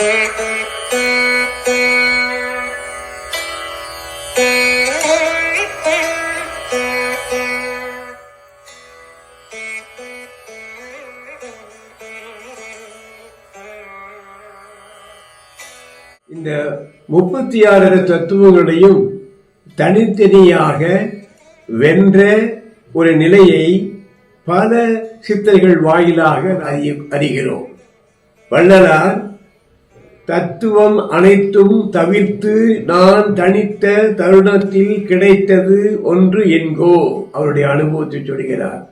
இந்த முப்பத்தி ஆறு தத்துவங்களையும் தனித்தனியாக வென்ற ஒரு நிலையை பல சித்தர்கள் வாயிலாக அறிகிறோம். வள்ளலார் தத்துவம் அனைத்தும் தவிர்த்து நான் தனித்த தருணத்தில் கிடைத்தது ஒன்று என்கோ. அவருடைய அனுபவத்தை சொல்கிறார்.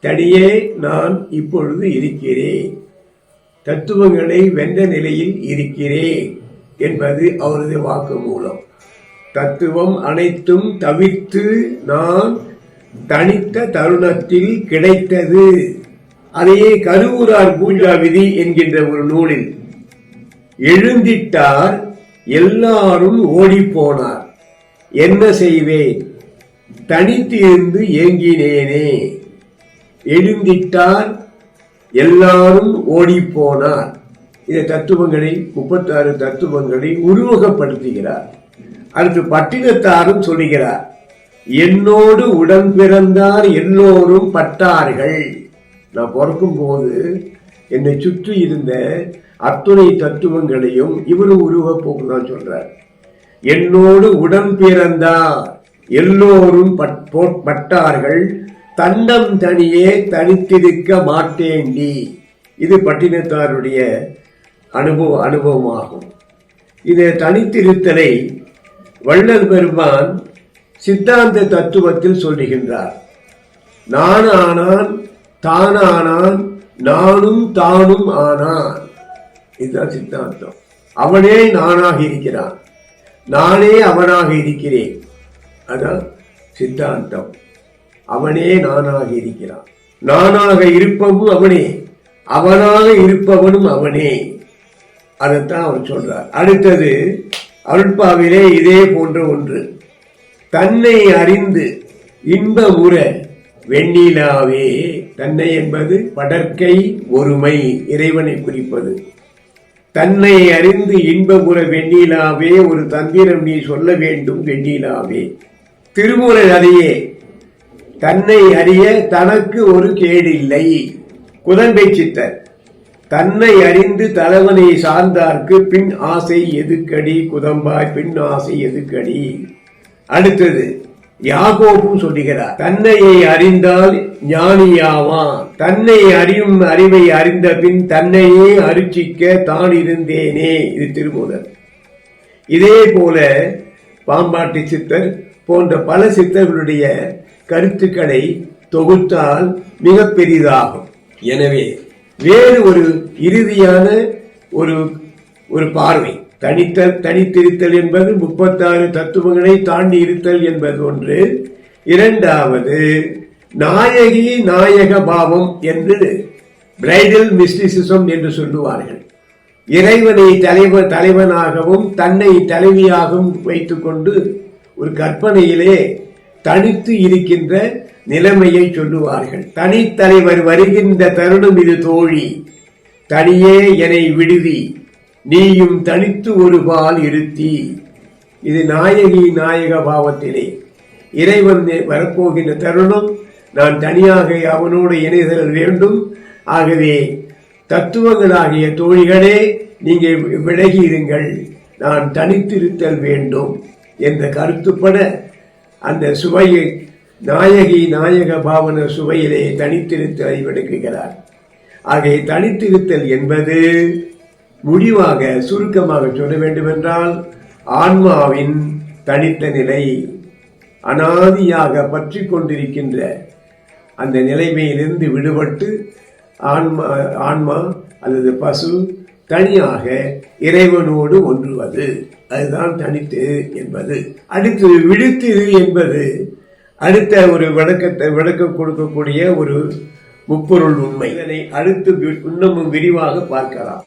தனியே நான் இப்பொழுது இருக்கிறேன். தத்துவங்களை வென்ற நிலையில் இருக்கிறேன் என்பது அவரது வாக்கு மூலம் தத்துவம் அனைத்தும் தவிர்த்து நான் தனித்த தருணத்தில் கிடைத்தது. அதையே கருவூரார் பூஜா விதி என்கின்ற ஒரு நூலில் எழுந்திட்டார் எல்லாரும் ஓடிப்போனார். என்ன செய்வேன்? தனித்து இருந்து ஏங்கினேனே. எழுந்திட்டார் எல்லாரும் ஓடிப்போனார். இந்த தத்துவங்களை முப்பத்தாறு தத்துவங்களை உருவகப்படுத்துகிறார். அடுத்து பட்டினத்தாரும் சொல்லுகிறார் என்னோடு உடன் பிறந்தார் எல்லோரும் பட்டார்கள். நான் பிறக்கும் போது என்னை சுற்றி இருந்த அத்துணை தத்துவங்களையும் இவரும் உருவ போக்குதான் சொல்றார். என்னோடு உடன் பிறந்தார். எல்லோரும் பட்- பட்டார்கள். தன்னம் தனியே தனித்திருக்க மாட்டேண்டி. இது பட்டினத்தாருடைய அனுபவ அனுபவமாகும். இது தனித்திருத்தலை வள்ளல் பெருமான் சித்தாந்த தத்துவத்தில் சொல்லுகின்றார். நான் ஆனான் தானானான் நானும் தானும் ஆனான். இதுதான் சித்தாந்தம். அவனே நானாக இருக்கிறான். நானே அவனாக இருக்கிறேன். அதான் சித்தாந்தம். அவனே நானாக இருக்கிறான். நானாக இருப்பவும் அவனே. அவனாக இருப்பவனும் அவனே. அதைத்தான் அவர் சொல்றார். அடுத்தது அருட்பாவிலே இதே போன்ற ஒன்று. தன்னை அறிந்து இன்ப உரை வெண்ணிலாவே தன்னை என்பது படற்கை ஒருமை இறைவனை குறிப்பது. தன்னை அறிந்து இன்பபுற வெண்ணிலாவே ஒரு தந்திரம் நீ சொல்ல வேண்டும் வெண்ணிலாவே. திருமூலர் அதையே தன்னை அறிய தனக்கு ஒரு கேடில்லை. குதம்பை சித்தர் தன்னை அறிந்து தலைவனை சார்ந்தார்க்கு பின் ஆசை எதுக்கடி? குதம்பாய் பின் ஆசை எதுக்கடி? அடுத்தது யாகோபும் சொல்லுகிறார் தன்னையை அறிந்தால் ஞானியாவான். தன்னை அறியும் அறிவை அறிந்த பின் தன்னையே அரிச்சிக்க தான் இருந்தேனே. இது திருமூலர். இதே போல பாம்பாட்டி சித்தர் போன்ற பல சித்தர்களுடைய கருத்துக்களை தொகுத்தால் மிக பெரிதாகும். எனவே வேறு ஒரு இறுதியான ஒரு ஒரு பார்வை. தனித்த தனித்திருத்தல் என்பது முப்பத்தாறு தத்துவங்களை தாண்டி இருத்தல் என்பது ஒன்று. இரண்டாவது நாயகி நாயக பாவம் என்று பிரைடல் மிஸ்டிசிசம் என்று சொல்லுவார்கள். இறைவனை தலைவர் தலைவனாகவும் தன்னை தலைவியாகவும் வைத்துக்கொண்டு ஒரு கற்பனையிலே தனித்து இருக்கின்ற நிலைமையை சொல்லுவார்கள். தனித்தலைவர் வருகின்ற தருணம் இது தோழி. தனியே என்னை விடுதி. நீயும் தனித்து ஒரு பால் இருத்தி. இது நாயகி நாயக பாவத்திலே. இறைவன் வரப்போகின்ற தருணம் நான் தனியாக அவனோடு இணைதல் வேண்டும். ஆகவே தத்துவங்களாகிய தோழிகளே நீங்கள் விலகி இருங்கள். நான் தனித்திருத்தல் வேண்டும் என்ற கருத்துப்பட அந்த சுவையை நாயகி நாயக பாவன சுவையிலே தனித்திருத்தலை விளக்குகிறார். ஆகவே தனித்திருத்தல் என்பது முடிவாக சுருக்கமாக சொல்ல வேண்டுமென்றால் ஆன்மாவின் தனித்த நிலை அனாதியாக பற்றி கொண்டிருக்கின்ற அந்த நிலைமையிலிருந்து விடுபட்டு ஆன்மா ஆன்மா அல்லது பசு தனியாக இறைவனோடு ஒன்றுவது. அதுதான் தனித்து என்பது. அடுத்து விடுத்து என்பது. அடுத்த ஒரு விளக்கத்தை விளக்கம் கொடுக்கக்கூடிய ஒரு முப்பொருள் உண்மை. இதனை அடுத்து இன்னமும் விரிவாக பார்க்கலாம்.